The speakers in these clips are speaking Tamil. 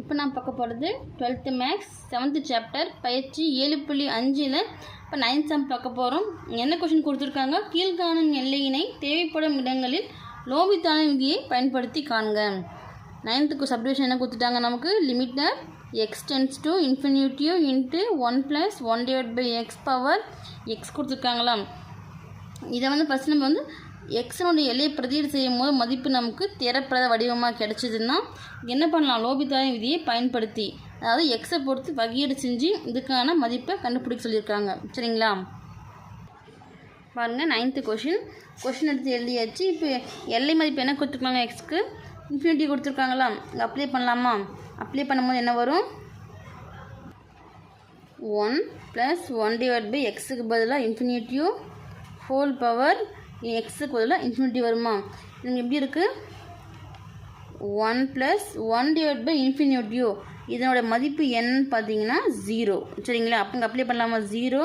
இப்போ நான் பார்க்க போகிறது டுவெல்த்து மேக்ஸ் செவன்த்து சாப்டர் பயிற்சி ஏழு புள்ளி அஞ்சில். இப்போ நைன்த் சம் பார்க்க போகிறோம். என்ன கொஷின் கொடுத்துருக்காங்க? கீழ்காணும் எல்லையினை தேவைப்படும் இடங்களில் லோபித்தான விதியை பயன்படுத்தி காண்க. நைன்த்துக்கு சப்டிவிஷன் என்ன கொடுத்துட்டாங்க நமக்கு? Limit x tends to infinity into one plus one divide by x power x கொடுத்துருக்காங்களாம். இதை வந்து ஃபஸ்ட் நம்ம வந்து எக்ஸனுடைய எல்லையை பிரதியீடு செய்யும் போது மதிப்பு நமக்கு திறப்பிரத வடிவமாக கிடைச்சதுன்னா என்ன பண்ணலாம்? லோபிதாயின் விதியை பயன்படுத்தி அதாவது எக்ஸை பொறுத்து வகையீடு செஞ்சு இதுக்கான மதிப்பை கண்டுபிடிக்க சொல்லியிருக்காங்க. சரிங்களா? பாருங்கள் நைன்த்து கொஷின் கொஷின் எடுத்து எழுதியாச்சு. இப்போ எல்லை மதிப்பு என்ன கொடுத்துருக்காங்க எக்ஸ்க்கு இன்ஃபினிட்டி கொடுத்துருக்காங்களா? இங்கே அப்ளை பண்ணலாமா? அப்ளை பண்ணும்போது என்ன வரும்? One plus one divide by எக்ஸுக்கு பதிலாக இன்ஃபினிட்டியும் ஹோல் பவர் எக்ஸுக்கு பதிலாக இன்ஃபினிட்டி வருமா? இது எப்படி இருக்குது one plus one divide by இன்ஃபினிட்டியோ இதனோட மதிப்பு என்னன்னு பார்த்தீங்கன்னா ஜீரோ சரிங்களா? அப்போ இங்கே அப்ளை பண்ணலாமா? ஜீரோ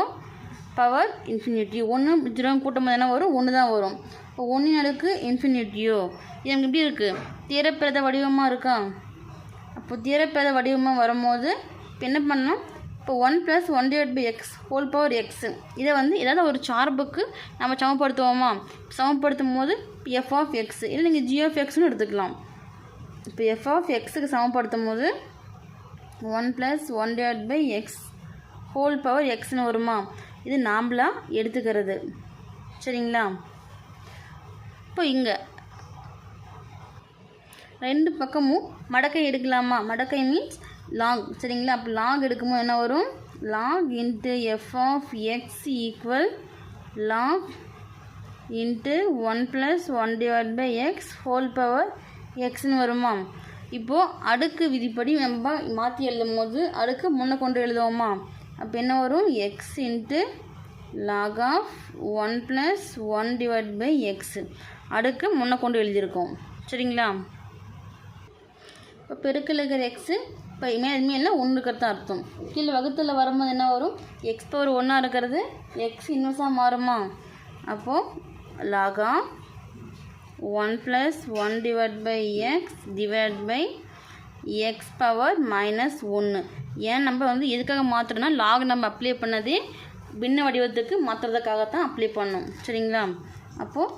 பவர் இன்ஃபினிட்டி ஒன்று ஜீரோ கூட்டம் போது என்ன வரும்? ஒன்று தான் வரும். இப்போ ஒன்றின் அடுக்கு இன்ஃபினிட்டியோ இது நமக்கு எப்படி இருக்குது தீரப்பிரத வடிவமாக இருக்கா? அப்போ தீரப்பிரத வடிவமாக வரும்போது இப்போ என்ன பண்ணணும்? இப்போ one plus one divide by x whole power x இதை வந்து ஏதாவது ஒரு சார்புக்கு நம்ம சமப்படுத்துவோமா? சமப்படுத்தும் போது எஃப் ஆஃப் எக்ஸ் இல்லை நீங்கள் ஜி ஆஃப் எக்ஸ்னு எடுத்துக்கலாம். இப்போ எஃப் ஆஃப் எக்ஸுக்கு சமப்படுத்தும் போது one plus one divide by x whole power எக்ஸ்னு வருமா? இது நாம்பளாக எடுத்துக்கிறது. சரிங்களா? இப்போ இங்கே ரெண்டு பக்கமும் மடக்கை எடுக்கலாமா? மடக்கை மீன்ஸ் லாங் சரிங்களா? அப்போ லாங் எடுக்கும்போது என்ன வரும்? Log into f of x equal log into one plus one divide by x whole power எக்ஸ்னு வருமா? இப்போது அடுக்கு விதிப்படி நம்ம மாற்றி எழுதும் போது அடுக்கு முன்ன கொண்டு எழுதுவோமா? அப்போ என்ன வரும்? X into log of one plus one divide by x அடுக்கு முன்ன கொண்டு எழுதியிருக்கோம். சரிங்களா? இப்போ பெருக்கில் இருக்கிற எக்ஸு இப்போ மேல் மேலாம் ஒன்று இருக்கிறது தான் அர்த்தம். கீழே வகுத்தில் வரும்போது என்ன வரும்? எக்ஸ் பவர் ஒன்றா இருக்கிறது. எக்ஸ் இன்வெர்ஸாக மாறுமா? அப்போது லாகா one plus one divide by x divide by x power minus ஒன்று ஏன் நம்ம வந்து எதுக்காக மாற்றுறோம்னா லாக் நம்ம அப்ளை பண்ணதே பின்ன வடிவத்துக்கு மாற்றுறதுக்காகத்தான் அப்ளை பண்ணோம். சரிங்களா? அப்போது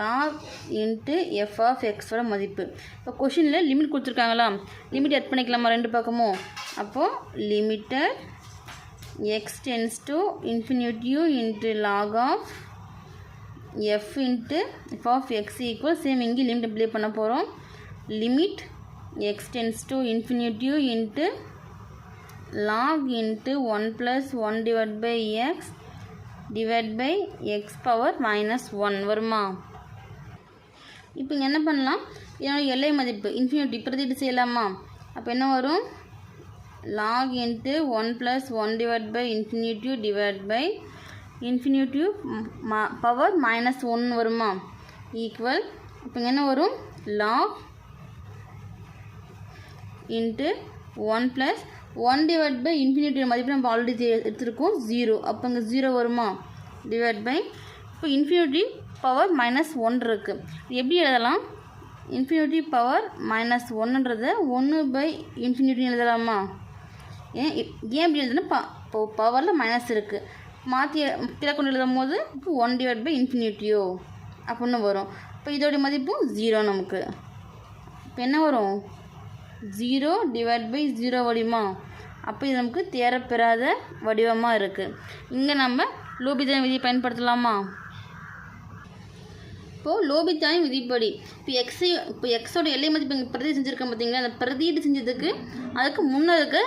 லாக் இன்ட்டு எஃப் ஆஃப் எக்ஸோட மதிப்பு. இப்போ கொஷினில் லிமிட் கொடுத்துருக்காங்களா? லிமிட் எட் பண்ணிக்கலாமா ரெண்டு பக்கமும் அப்போது limit x tends to infinity into log of f into f of x equal same இங்கே லிமிட் அப்ளை பண்ண போகிறோம் limit x tends to infinity into log into one plus one divide by x divide by x power minus one வருமா? இப்போ இங்கே என்ன பண்ணலாம்? இதனோட எல்லை மதிப்பு இன்ஃபினிட்டி பிரதிட்டு செய்யலாமா? அப்போ என்ன வரும்? Log into one plus one divide by infinity divide by infinity power minus one வருமா? ஈக்குவல் இப்போ என்ன வரும்? Log into one plus one divide by infinity மதிப்பு நம்ம ஆல்ரெடி எடுத்திருக்கோம் ஜீரோ அப்போ இங்கே ஜீரோ வருமா? டிவைட் பை இப்போ இன்ஃபினிட்டி பவர் மைனஸ் ஒன் இருக்குது எப்படி எழுதலாம்? இன்ஃபினிட்டி பவர் மைனஸ் ஒன்றுன்றது ஒன்று பை இன்ஃபினிட்டி எழுதலாமா? ஏன் ஏன் இப்படி எழுதுனா ப இப்போ பவரில் மைனஸ் இருக்குது மாற்றி கீழே கொண்டு எழுதும் போது இப்போ ஒன் டிவைட் பை இன்ஃபினிட்டியோ அப்படின்னு வரும். இப்போ இதோடைய மதிப்பும் ஜீரோ நமக்கு. இப்போ என்ன வரும்? ஜீரோ டிவைட் பை ஜீரோ வடிவமா அப்போ இது நமக்கு தேரப்பெறாத வடிவமாக இருக்குது இங்கே நம்ம லூபிதன் விதியை பயன்படுத்தலாமா? இப்போது லோபித்தாயின் விதிப்படி இப்போ எக்ஸை இப்போ எக்ஸோட எல்லை மதிப்பு இங்கே பிரதி செஞ்சுருக்கேன் பார்த்தீங்களா அந்த பிரதியீடு செஞ்சதுக்கு அதுக்கு முன்னே இருக்க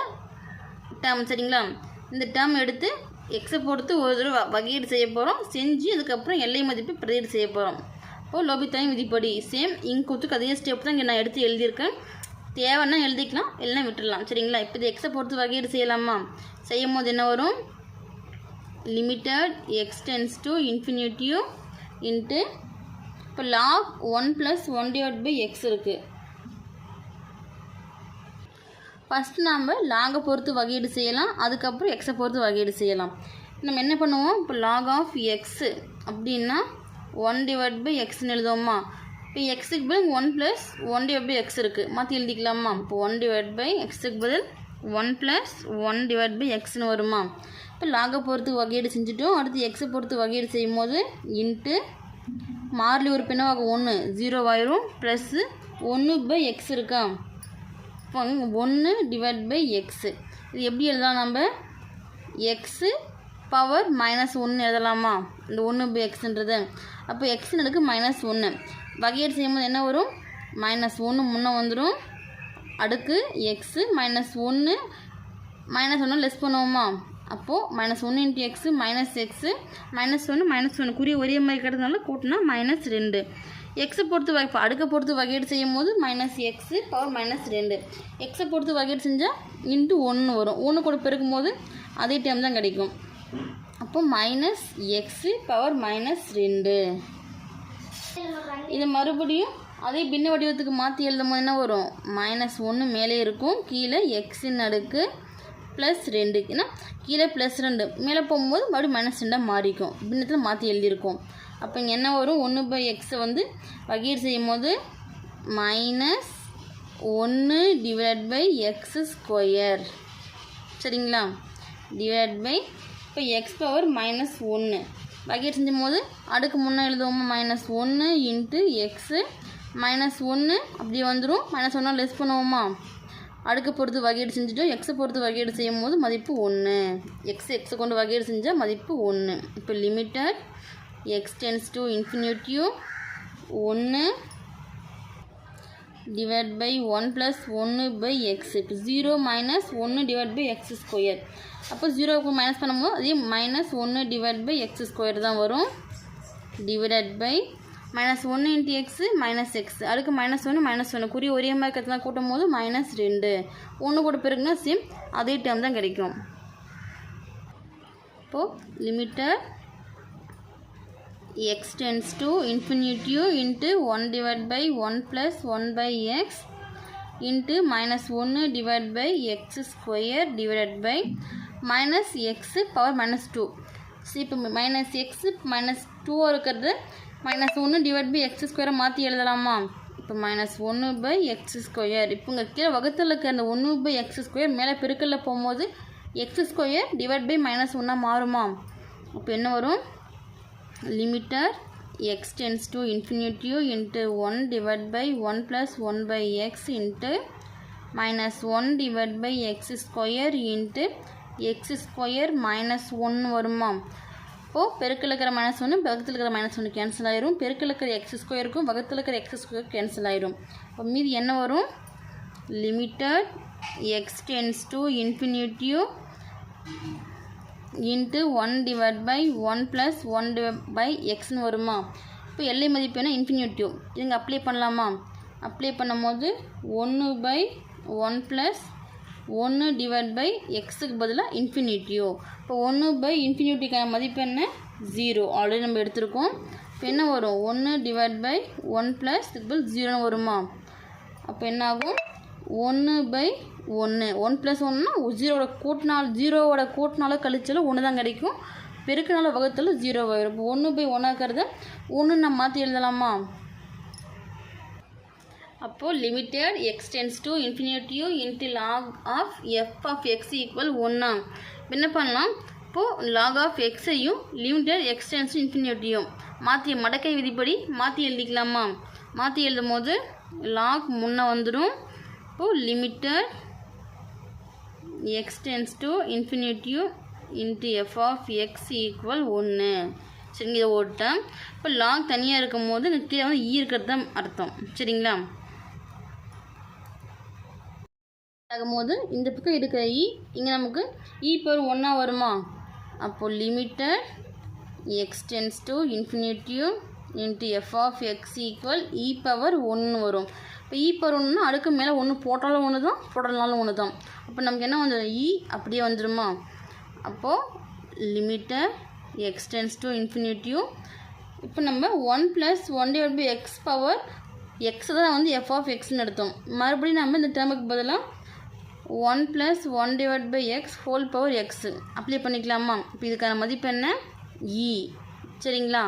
டேர்ம் சரிங்களா? இந்த டேர்ம் எடுத்து எக்ஸை பொறுத்து ஒரு தடவை வகையீடு செய்ய போகிறோம் செஞ்சு அதுக்கப்புறம் எல்லை மதிப்பு பிரதியீடு செய்ய போகிறோம் இப்போது லோபித்தாயின் விதிப்படி சேம் இங்கே கொடுத்துக்கு அதே ஸ்டெப் தான் இங்கே நான் எடுத்து எழுதியிருக்கேன். தேவைன்னா எழுதிக்கலாம் எல்லாம் விட்டுடலாம். சரிங்களா? இப்போ இது எக்ஸை பொறுத்து வகையீடு செய்யலாமா? செய்யும் போது என்ன வரும்? Limit x tends to infinity into இப்போ log one plus one divide by x இருக்குது ஃபஸ்ட் நாம் லாகை பொறுத்து வகையீடு செய்யலாம். அதுக்கப்புறம் எக்ஸை பொறுத்து வகையீடு செய்யலாம். நம்ம என்ன பண்ணுவோம்? இப்போ லாக் ஆஃப் எக்ஸு அப்படின்னா ஒன் டிவைட் பை எக்ஸ்னு எழுதுவோமா? இப்போ எக்ஸுக்கு பதில் one plus one divide by x இருக்குது மாற்றி எழுதிக்கலாமா? இப்போ ஒன் டிவைட் பை எக்ஸுக்கு பதில் one plus one divide by எக்ஸ்னு வருமா? இப்போ லாகை பொறுத்து வகையீடு செஞ்சுட்டோம். அடுத்து எக்ஸை பொறுத்து வகையீடு செய்யும் போது இன்ட்டு மாறிலி ஒரு பின்னவாக ஒன்று ஜீரோ ஆயிரும். ப்ளஸ்ஸு ஒன்று பை எக்ஸ் இருக்கா? இப்போ ஒன்று டிவைட் பை எக்ஸு இது எப்படி எழுதலாம் நம்ம? எக்ஸு பவர் மைனஸ் ஒன்று எழுதலாமா? இந்த ஒன்று பை எக்ஸுன்றது அப்போ எக்ஸ்னு எடுக்க மைனஸ் ஒன்று வகையீடு செய்யும்போது என்ன வரும்? மைனஸ் ஒன்று முன்னே வந்துடும் அடுக்கு எக்ஸு மைனஸ் ஒன்று மைனஸ் ஒன்று லெஸ் பண்ணுவோமா? அப்போது மைனஸ் ஒன்று into x minus x minus ஒன்று மைனஸ் ஒன்று குறிய ஒரே மாதிரி கிடந்தனால கூட்டினா மைனஸ் ரெண்டு. எக்ஸை பொறுத்து வகை இப்போ அடுக்கை பொறுத்து வகையீடு செய்யும் போது மைனஸ் எக்ஸு பவர் மைனஸ் ரெண்டு எக்ஸை பொறுத்து வகையீடு செஞ்சால் இன்ட்டு ஒன்று வரும். ஒன்று கூட பெருக்கும் போது அதே டைம் தான் கிடைக்கும். அப்போ மைனஸ் எக்ஸு பவர் மைனஸ் ரெண்டு. இது மறுபடியும் அதே பின்ன வடிவத்துக்கு மாற்றி எழுதும் போது என்ன வரும்? மைனஸ் ஒன்று மேலே இருக்கும். கீழே எக்ஸின் அடுக்கு ப்ளஸ் ரெண்டு. ஏன்னா கீழே ப்ளஸ் ரெண்டு. மேலே போகும்போது மறுபடியும் மைனஸ் ரெண்டாக மாறிக்கும். பின்னத்தில் மாற்றி எழுதியிருக்கோம். அப்போ இங்கே என்ன வரும்? ஒன்று பை எக்ஸை வந்து வகீர் செய்யும் போது மைனஸ் ஒன்று டிவைட் பை எக்ஸ் ஸ்கொயர் சரிங்களா? டிவைட் பை இப்போ எக்ஸ் பவர் மைனஸ் ஒன்று வகையீடு செஞ்சும் போது அடுக்கு முன்னே எழுதுவோமா? மைனஸ் ஒன்று இன்ட்டு எக்ஸு மைனஸ் ஒன்று அப்படி வந்துடும் மைனஸ் ஒன்றா லெஸ் பண்ணுவோமா? அடுக்கு பொறுத்து வகையீடு செஞ்சுட்டோம். எக்ஸை பொறுத்து வகையீடு செய்யும் போது மதிப்பு ஒன்று எக்ஸ் எக்ஸை கொண்டு வகையீடு செஞ்சால் மதிப்பு ஒன்று இப்போ limit x tends to infinity ஒன்று டிவைட் பை ஒன் ப்ளஸ் ஒன்று பை எக்ஸ் இப்போ ஜீரோ மைனஸ் ஒன்று டிவைட் பை எக்ஸ் ஸ்கொயர் அப்போ ஜீரோவுக்கு மைனஸ் பண்ணும்போது அதே மைனஸ் ஒன்று டிவைட் பை எக்ஸ் ஸ்கொயர் தான் வரும். டிவைடட் பை மைனஸ் ஒன்று இன்ட்டு எக்ஸு மைனஸ் எக்ஸ் அதுக்கு மைனஸ் ஒன்று மைனஸ் ஒன்று குறி ஒரே மாதிரி இருக்கிறதுலாம் கூட்டும் போது மைனஸ் ரெண்டு. ஒன்று கூட பிறகுனா சேம் அதே டைம் தான் கிடைக்கும். இப்போது limit x tends to infinity into 1 divided by 1 plus 1 by x into minus 1 divided by x square divided by minus x power minus 2 so இப்போ மைனஸ் எக்ஸு மைனஸ் டூவாக இருக்கிறது மைனஸ் ஒன்று டிவைட் பை எக்ஸ் ஸ்கொயரை மாற்றி எழுதலாமா? இப்போ மைனஸ் ஒன்று பை எக்ஸ் ஸ்கொயர் இப்போ இங்கே கீழே வகுத்தில் இருக்கிற அந்த ஒன்று பை எக்ஸ் ஸ்கொயர் மேலே பெருக்கலில் போகும்போது x square divide by minus ஒன்னாக மாறுமா? அப்போ என்ன வரும்? Limit x tends to infinity into one divide by one plus one by x into minus one divide by x square into x square minus ஒன்று வருமா? இப்போது பெருக்கில் இருக்கிற மைனஸ் ஒன்று பகத்தில் இருக்கிற மைனஸ் ஒன்று கேன்சல் ஆயிரும். பெருக்கில் இருக்கிற எக்ஸ் ஸ்கொயருக்கும் வகத்தில் இருக்கிற எக்ஸ் ஸ்கொயர் கேன்சல் ஆயிரும். இப்போ மீதி என்ன வரும்? Limit x tends to infinity into one divide by one plus one divide by எக்ஸ்னு வருமா? இப்போ எல்லை மதிப்பு என்ன? இன்ஃபினிட்டிவ் இதுங்க அப்ளை பண்ணலாமா? அப்ளை பண்ணும்போது ஒன்று பை ஒன் ப்ளஸ் ஒன்று டிவைட் பை எக்ஸுக்கு பதிலாக இன்ஃபினிட்டியோ இப்போ ஒன்று பை இன்ஃபினிட்டிக்கான மதிப்பு என்ன? ஜீரோ ஆல்ரெடி நம்ம எடுத்திருக்கோம். இப்போ என்ன வரும்? ஒன்று டிவைட் பை ஒன் ப்ளஸ் இதுக்கு ஜீரோன்னு வருமா? அப்போ என்ன ஆகும்? ஒன்று பை ஒன்று ஒன் ப்ளஸ் ஒன்றுனா ஜீரோவோட கூட்டினால் ஜீரோவோட கூட்டினாலும் கழிச்சாலும் ஒன்று தான் கிடைக்கும். பெருக்கினால வகுத்தாலும் ஜீரோ வரும் இப்போ ஒன்று பை ஒன்றாக்கிறத ஒன்று நம்ம மாற்றி எழுதலாமா? அப்போது limit x tends to infinity into log of f of x equal ஒன்றா என்ன பண்ணலாம்? இப்போது லாக் ஆஃப் எக்ஸையும் லிமிட்டட் எக்ஸ்டென்ஸ் டு இன்ஃபினிட்டியும் மாற்றி மடக்கை விதிப்படி மாற்றி எழுதிக்கலாமா? மாற்றி எழுதும் போது லாக் முன்னே வந்துடும். இப்போது limit x tends to infinity into f of x equal ஒன்று சரிங்க இதை ஓட்டேன். இப்போ லாக் தனியாக இருக்கும் போது இந்த கீழே வந்து e ஈ இருக்கிறது தான் அர்த்தம். சரிங்களா? ஆகும்போது இந்த பக்கம் இருக்கிற e, இ இங்கே நமக்கு இ பவர் ஒன்றா வருமா? அப்போது limit x tends to infinity into f of x equal e power ஒன்று வரும். இப்போ இ e பவர் ஒன்றுனா அடுக்கு மேலே ஒன்று போட்டாலும் ஒன்று தான் போடலனாலும் ஒன்று தான் அப்போ நமக்கு என்ன வந்துடும் இ e அப்படியே வந்துடுமா அப்போது limit x tends to infinity இப்போ நம்ம one plus one divide by x power x தான் வந்து எஃப் ஆஃப் எக்ஸ்னு எடுத்தோம். மறுபடியும் நம்ம இந்த டேர்முக்கு பதிலாக one plus one divide by x whole power x apply பண்ணிக்கலாமா? இப்போ இதுக்கான மதிப்பு என்ன இ e. சரிங்களா?